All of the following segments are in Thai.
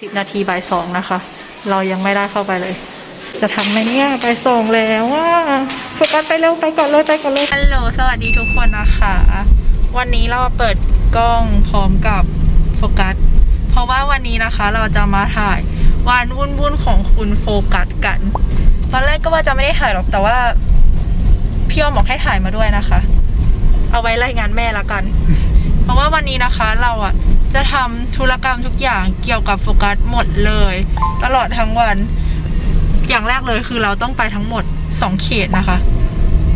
สิบนาทีบ่ายสองนะคะ เรายังไม่ได้เข้าไปเลย จะทำไหมเนี่ยไปส่งแล้วว่าโฟกัสไปเร็วไปก่อนเลยไปก่อนเลยฮัลโหลสวัสดีทุกคนนะคะ วันนี้เราเปิดกล้องพร้อมกับโฟกัส เพราะว่าวันนี้นะคะเราจะมาถ่ายวันวุ่นวุ่นของคุณโฟกัสกัน ตอนแรกก็ว่าจะไม่ได้ถ่ายหรอกแต่ว่าพี่อ้อมบอกให้ถ่ายมาด้วยนะคะ เอาไว้รายงานแม่ละกัน เพราะว่าวันนี้นะคะ เราอะ จะทำธุรกรรมทุกอย่างเกี่ยวกับโฟกัสหมดเลย ตลอดทั้งวัน อย่างแรกเลยคือเราต้องไปทั้งหมดสองเขตนะคะ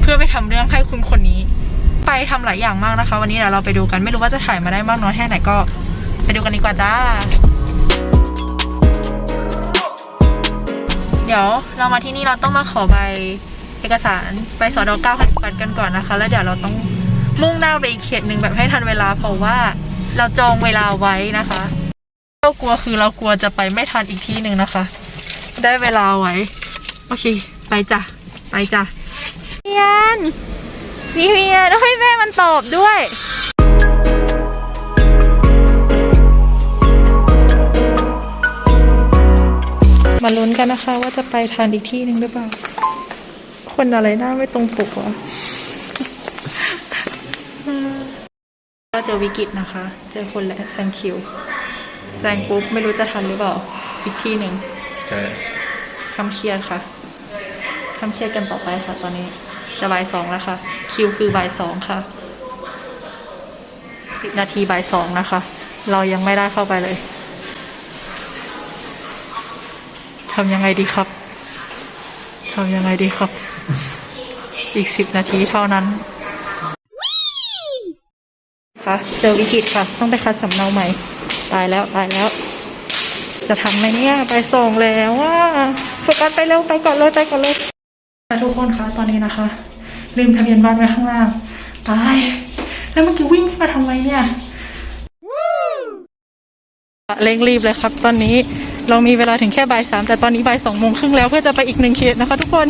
เพื่อไปทำเรื่องให้คุณคนนี้ ไปทำหลายอย่างมากนะคะ วันนี้เดี๋ยวเราไปดูกันไม่รู้ว่าจะถ่ายมาได้มากน้อยแค่ไหนก็ไปดูกันดีกว่าจ้า เดี๋ยวเรามาที่นี่เราต้องมาขอใบเอกสารไปสอดอเก้าให้ปัดกันก่อนนะคะ แล้วเดี๋ยวเราต้องมุ่งหน้าไปอีกเขตหนึ่งแบบให้ทันเวลาเพราะว่า เราจองเวลาไว้นะคะเรากลัวคือเรากลัวจะไปไม่ทันอีกที่หนึ่งนะคะ ได้เวลาไว้ โอเค ไปจ้ะ ไปจ้ะเพียนพี่เพียนให้แม่มันตอบด้วยมาลุ้นกันนะคะว่าจะไปทันอีกที่หนึ่งหรือเปล่า คนอะไรหน้าไม่ตรงปกวะ ก็เจอวิกฤตนะคะ เจอคนและแซงคิวแซงปุ๊บไม่รู้จะทันหรือเปล่า อีกที่หนึ่งใช่คำเครียดค่ะคำเครียดกันต่อไปค่ะ ตอนนี้จะบ่ายสองแล้วค่ะ คิวคือบ่ายสองค่ะสิบนาทีบ่ายสองนะคะ เรายังไม่ได้เข้าไปเลยทำยังไงดีครับทำยังไงดีครับ อีกสิบนาทีเท่านั้น ค่ะเจอวิกฤตค่ะ ต้องไปคัดสำเนาใหม่ ตายแล้วตายแล้ว จะทันไหมเนี่ย ไปส่งแล้วว่าโฟกัสไปเร็วไปก่อนเลยไปก่อนเลยทุกคนคะตอนนี้นะคะ ลืมทะเบียนบ้านไว้ข้างล่างตายแล้วเมื่อกี้วิ่งขึ้นมาทำไมเนี่ยเร่งรีบเลยครับ ตอนนี้เรามีเวลาถึงแค่บ่ายสามแต่ตอนนี้บ่ายสองโมงครึ่งแล้วเพื่อจะไปอีกหนึ่งเขตนะคะ ทุกคน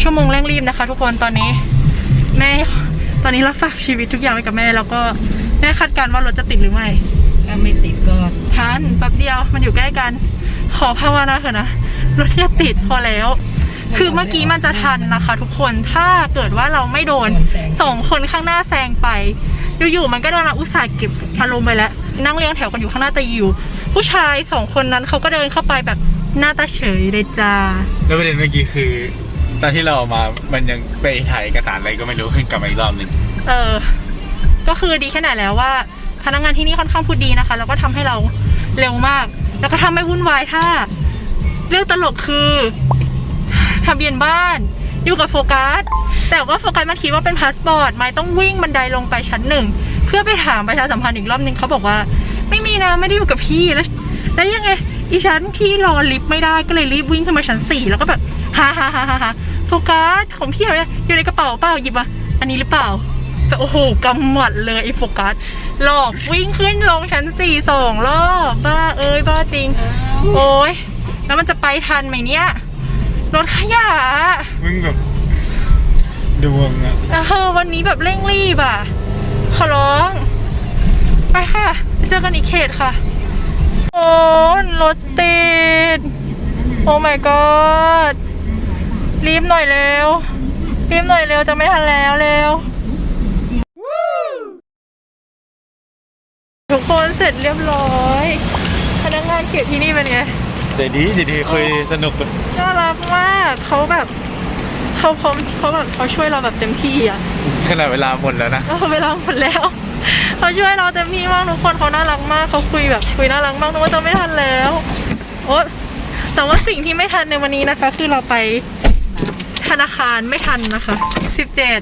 ชั่วโมงเร่งรีบนะคะ ทุกคนตอนนี้แม่ ตอนนี้เราฝากชีวิตทุกอย่างไว้กับแม่แล้วก็แม่คาดการณ์ว่ารถจะติดหรือไม่ถ้าไม่ติดก็ทันแป๊บเดียวมันอยู่ใกล้กัน ขอภาวนาเถอะนะรถจะติดพอแล้ว คือเมื่อกี้มันจะทันนะคะ ทุกคนถ้าเกิดว่าเราไม่โดนสองคนข้างหน้าแซงไปอยู่ๆมันก็โดนเราอุตส่าห์เก็บอารมณ์ไปแล้ว นั่งเรียงแถวกันอยู่ข้างหน้าแต่อยู่ ผู้ชายสองคนนั้นเขาก็เดินเข้าไปแบบหน้าตาเฉยเลยจ้าแล้วประเด็นเมื่อกี้คือ ตอนที่เราออกมา มันยังไปถ่ายเอกสารอะไรก็ไม่รู้ขึ้นกลับมาอีกรอบหนึ่งเออ ก็คือดีแค่ไหนแล้วว่า พนักงานที่นี่ค่อนข้างพูดดีนะคะ แล้วก็ทำให้เราเร็วมาก แล้วก็ทำไม่วุ่นวายถ้า เรื่องตลกคือทะเบียนบ้านอยู่กับโฟกัส แต่ว่าโฟกัสมันคิดว่าเป็นพาสปอร์ต ไม่ต้องวิ่งบันไดลงไปชั้นหนึ่ง เพื่อไปถามประชาสัมพันธ์อีกรอบนึงเขาบอกว่า ไม่มีนะไม่ได้อยู่กับพี่แล้ว แล้วยังไง อีชั้นพี่รอลิฟต์ไม่ได้ก็เลยรีบวิ่งขึ้นมาชั้นสี่แล้วก็แบบฮ่าฮ่าฮ่าฮ่าฮ่าโฟกัสของพี่อะไรอยู่ในกระเป๋าเปล่าหยิบมาอันนี้หรือเปล่าแต่โอ้โหกำหมัดเลยไอ้โฟกัสหลอกวิ่งขึ้นลงชั้นสี่สองรอบบ้าเอ้ยบ้าจริง โอ้ยแล้วมันจะไปทันไหมเนี่ยรถขยะมึงแบบดวงอะแต่เธอวันนี้แบบเร่งรีบอะขอร้อง ไปค่ะไปเจอกันอีกเขตค่ะ โอ้รถติด โอ้ my god รีบหน่อยเร็ว รีบหน่อยเร็วจะไม่ทันแล้วเร็ว ทุกคนเสร็จเรียบร้อย พนักงานเขตที่นี่เป็นไงแต่ดีดีดีคุยสนุกน่ารักมากเขาแบบเขาพร้อมเขาแบบเขาช่วยเราแบบเต็มที่อะขนาดเวลาหมดแล้วนะเราเวลาหมดแล้ว เขาช่วยเราเต็มที่มากทุกคนเขาน่ารักมากเขาคุยแบบคุยน่ารักมากนึกว่าจะไม่ทันแล้วโอ๊ยแต่ว่าสิ่งที่ไม่ทันในวันนี้นะคะ คือเราไปธนาคารไม่ทันนะคะสิบเจ็ด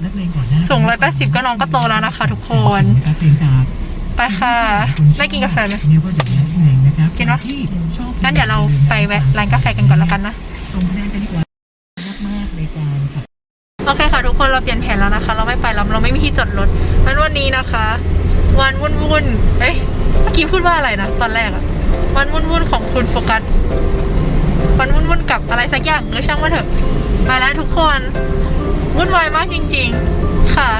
ส่งร้อยแปดสิบก็น้องก็โตแล้วนะคะ ทุกคนไปค่ะได้กินกาแฟไหมกินปะที่ชอบงั้นเดี๋ยวเราไปแวะร้านกาแฟกันก่อนแล้วกันนะ โอเคค่ะทุกคนเราเปลี่ยนแผนแล้วนะคะ เราไม่ไปแล้เราไม่มีที่จอดรถวันวันนี้นะคะ วันวุ่นวุ่นเอ้ยเมื่อกี้พูดว่าอะไรนะตอนแรกอะวันวุ่นวุ่นของคุณโฟกัสวันวุ่นวุ่นกับอะไรสักอย่างเออช่างมันเถอะไปแล้วทุกคนวุ่นวายมากจริง ๆ ค่ะ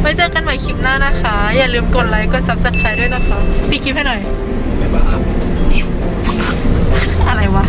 ไว้เจอกันใหม่คลิปหน้านะคะ อย่าลืมกดไลค์กดซับสไครต์ด้วยนะคะปีคลิปให้หน่อยอะไรวะ